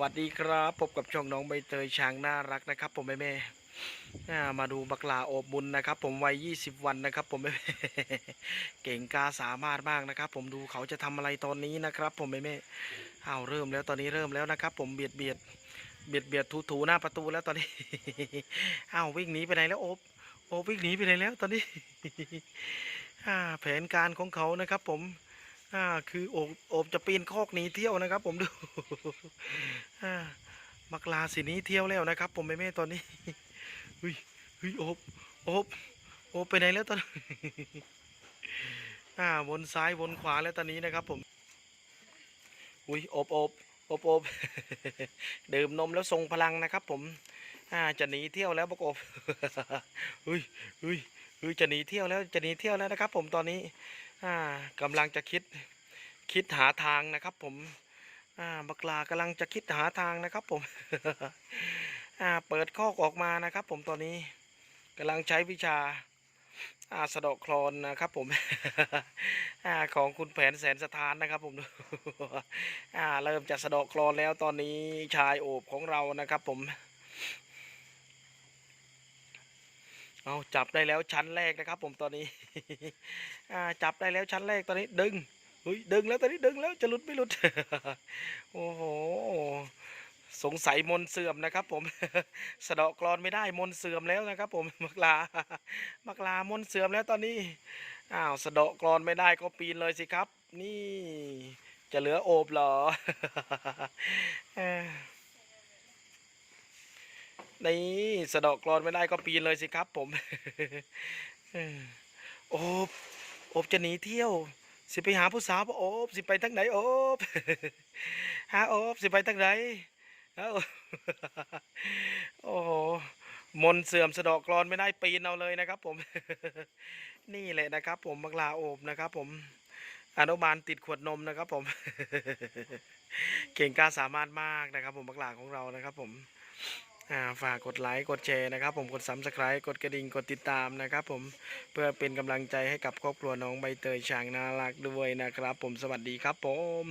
วัสดีครับพบกับช่องน้องใบเตยช้างน่ารักนะครับ ผมแม่แม่มาดูบักลาโอบบุญนะครับ ผมวัย20 วันนะครับ ผมแม่แม่เก่งกาสามารถมากนะครับ ผมดูเขาจะทำอะไรตอนนี้นะครับ ผมแม่แม่เอ้าเริ่มแล้วตอนนี้เริ่มแล้วนะครับ ผมเบียดเบียดเบียดเบียดถูถูหน้าประตูแล้วตอนนี้เอ้าวิ่งหนีไปไหนแล้วโอบโอบวิ่งหนีไปไหนแล้วตอนนี้แผนการของเขานะครับ ผม อ่าคือโอบโอบจะปีนคอกหนีเที่ยวนะครับ ผมดูอ่ามักลาสีนี้เที่ยวแล้วนะครับ ผมแม่แม่ตอนนี้เฮ้ยเฮ้ยโอบโอบโอบไปไหนแล้วตอนอ่าวนซ้ายวนขวาแล้วตอนนี้นะครับ ผมอุ้ยโอบโอบโอบโอบดื่มนมแล้วทรงพลังนะครับ ผมอ่าจะหนีเที่ยวแล้วบอกอบเฮ้ยเฮ้ยเฮ้ยจะหนีเที่ยวแล้วจะหนีเที่ยวแล้วนะครับ ผมตอนนี้ อ่ากำลังจะคิดคิดหาทางนะครับ ผมอ่าบักลากำลังจะคิดหาทางนะครับ ผมอ่าเปิดข้อกออกมานะครับ ผมตอนนี้กำลังใช้วิชาอาสะเดาะคลอนนะครับผมอของคุณแผนแสนสถานนะครับ ผมเริ่มจะสะเดาะคลอนแล้วตอนนี้ชายโอบของเรานะครับ ผม เอาจับได้แล้วชั้นแรกนะครับ ผมตอนนี้จับได้แล้วชั้นแรกตอนนี้ดึงเฮ้ยดึงแล้วตอนนี้ดึงแล้วจะหลุดไม่หลุด โอ้โหสงสัยมนเสื่อมนะครับ ผมสะเดาะกรอนไม่ได้มนเสื่อมแล้วนะครับ ผมมักลามักลามนเสื่อมแล้วตอนนี้อ้าวสะเดาะกรอนไม่ได้ก็ปีนเลยสิครับ นี่จะเหลือโอบเหรอ นี่สะดอกกรอนไม่ได้ก็ปีนเลยสิครับ ผมเออโอบโอบจะหนีเที่ยว สิไปหาผู้สาวโอบสิไปทางไหนโอบหาโอบสิไปทางไหนเอ้าโอ้โหมนเสื่อมสะดอกกรอนไม่ได้ปีนเอาเลยนะครับ ผม นี่แหละนะครับ ผมมักลาโอบนะครับ ผมอนุบาลติดขวดนมนะครับ ผม เก่งกล้าสามารถมากนะครับ ผมมักลาของเรานะครับ ผม อ่าฝากกดไลค์กดแชร์นะครับผมกด subscribe กดกระดิ่งกดติดตามนะครับผมเพื่อเป็นกำลังใจให้กับครอบครัวน้องใบเตยช่างน่ารักด้วยนะครับ ผมสวัสดีครับผม